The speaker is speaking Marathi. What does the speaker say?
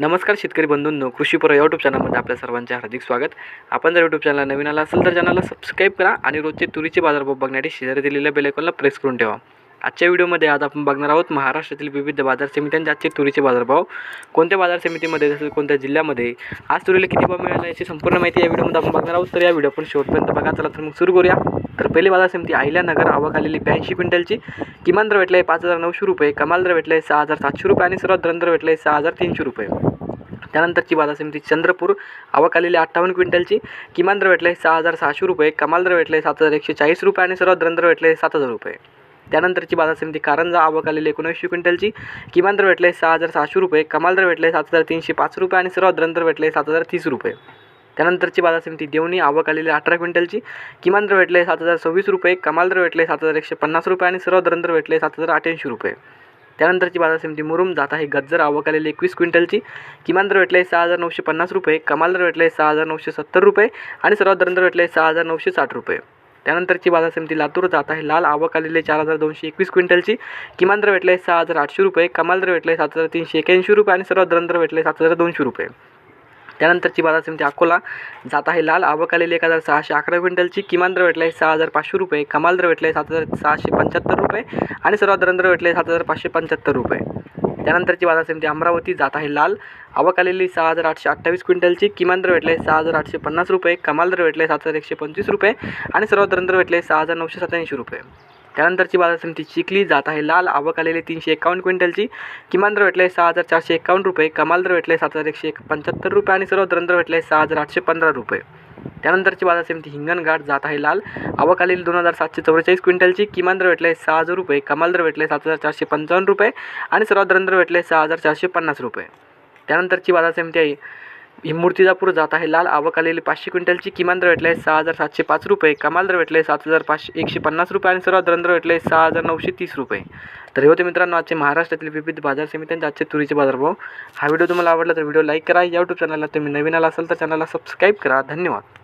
नमस्कार शेतकरी बंधूंनो कृषीपर यूट्यूब चॅनलमध्ये आपल्या सर्वांचे हार्दिक स्वागत. आपण जर यूट्यूब चॅनल नवीन आला असेल तर चॅनलला सबस्क्राईब करा आणि रोजचे तुरीचे बाजारभाव बघण्यासाठी शेजारी दिलेल्या बेलेकॉनला प्रेस करून ठेवा. आजच्या व्हिडिओमध्ये आज आपण बघणार आहोत महाराष्ट्रातील विविध बाजार समित्यांचे आजचे तुरीचे बाजारभाव. कोणत्या बाजार समितीमध्ये तसेच कोणत्या जिल्ह्यामध्ये? आज तुरीला किती भाव मिळाला याची संपूर्ण माहिती या व्हिडिओमध्ये आपण बघणार आहोत. तर या व्हिडिओ आपण शेवटपर्यंत बघा. चला तर मग सुरू करूया. तर पहिली बाजार समिती अहिल्यानगर आवक आलेली ब्याऐंशी क्विंटलची. किमान दर भेटला आहे पाच हजार नऊशे रुपये कमाल दर भेटला आहे सहा हजार सातशे रुपये आणि सर्वात दर भेटला आहे सहा हजार तीनशे रुपये. त्यानंतरची बाजार समिती चंद्रपूर आवक आलेली अठ्ठावन्न क्विंटलची. किमान दर भेटले सहा हजार सहाशे रुपये कमाल दर भेटले सात हजार एकशे चाळीस रुपये आणि सर्वात दर भेटले सात हजार रुपये. त्यानंतरची बाजार समिती कारंजा आवक आलेली एकोणऐंशी क्विंटलची. किमान दर भेटले सहा हजार सहाशे रुपये कमाल दर भेटले सात हजार तीनशे पाच रुपये आणि सर्वात दर भेटले सात हजार तीस रुपये. त्यानंतरची बाजार समिती देवणी आवक आलेली अठरा क्विंटलची. किमान दर भेटले सात हजार सव्वीस रुपये कमाल दर भेटले सात हजार एकशे पन्नास रुपये आणि सर्व दर भेटले सात हजार अठ्ठ्याऐंशी रुपये. त्यानंतरची बाजार समिती मुरुम जात आहे. गज्जर आवक आलेली एकवीस क्विंटलची. किमान दर भेटले सहा हजार नऊशे पन्नास रुपये. कमाल दर भेटले सहा हजार नऊशे सत्तर रुपये. आणि सर्वात दर भेटले सहा हजार नऊशे साठ रुपये. त्यानंतरची बाजार समिती लातूर जात आहे. लाल आवक आलेले चार हजार दोनशे एकवीस क्विंटलची. किमान दर भेटले सहा हजार आठशे रुपये. कमाल दर भेटले सात हजार तीनशे एक्याऐंशी रुपये. आणि सर्वात दर भेटले सात हजार दोनशे रुपये. त्यानंतरची बाजार समिती अकोला जात आहे. लाल आवक आलेली एक हजार सहाशे अकरा क्विंटलची. किमान दर भेटले सहा हजार पाचशे रुपये. कमाल दर भेटले सात हजार सहाशे पंच्याहत्तर रुपये. आणि सर्वात दर भेटले सात हजार पाचशे पंच्याहत्तर रुपये. त्यानंतरची बाजार समिती अमरावती जात आहे. लाल आवक आलेली सहा हजार आठशे अठ्ठावीस क्विंटलची. किमान दर भेटले सहा हजार आठशे पन्नास रुपये. कमाल दर भेटले सात हजार एकशे पंचवीस रुपये. आणि सर्वात दर भेटले सहा हजार नऊशे सत्याऐंशी रुपये. त्यानंतरची बाजार समिती चिखली जात आहे लाल आवक आलेली तीनशे एकावन्न क्विंटलची. किमान दर भेटले सहा हजार चारशे एकावन्न रुपये कमाल दर भेटले सात हजार एकशे एक पंच्याहत्तर रुपये आणि सर्व दर भेटले सहा हजार आठशे पंधरा रुपये. त्यानंतरची बाजार समिती हिंगणघाट जात आहे लाल आवक आलेली दोन हजार सातशे चौवेचाळीस क्विंटलची. किमान दर भेटले सहा हजार रुपये कमाल दर भेटले सात हजार चारशे पंचावन्न रुपये आणि सर्वात दर भेटले सहा हजार चारशे पन्नास रुपये. त्यानंतरची बाजार समिती आहे ही मूर्तिजापूर जात आहे. लाल आवक आलेली पाचशे क्विंटलची किमान दर भेटले सहा हजार सातशे पाच रुपये. कमाल दर भेटले सात हजार पाचशे एकशे पन्नास रुपये आणि सर्वात दर भेटले सहा हजार नऊशे तीस रुपये. तर हे होते मित्रांनो आजचे महाराष्ट्रातील विविध बाजार समित्यांचे आजचे तुरीचे बाजारभाव. हा व्हिडिओ तुम्हाला आवडला तर व्हिडिओ लाईक करा. या यूट्यूब चॅनलला तुम्ही नवीन आला असाल तर चॅनलला सबस्क्राईब करा. धन्यवाद.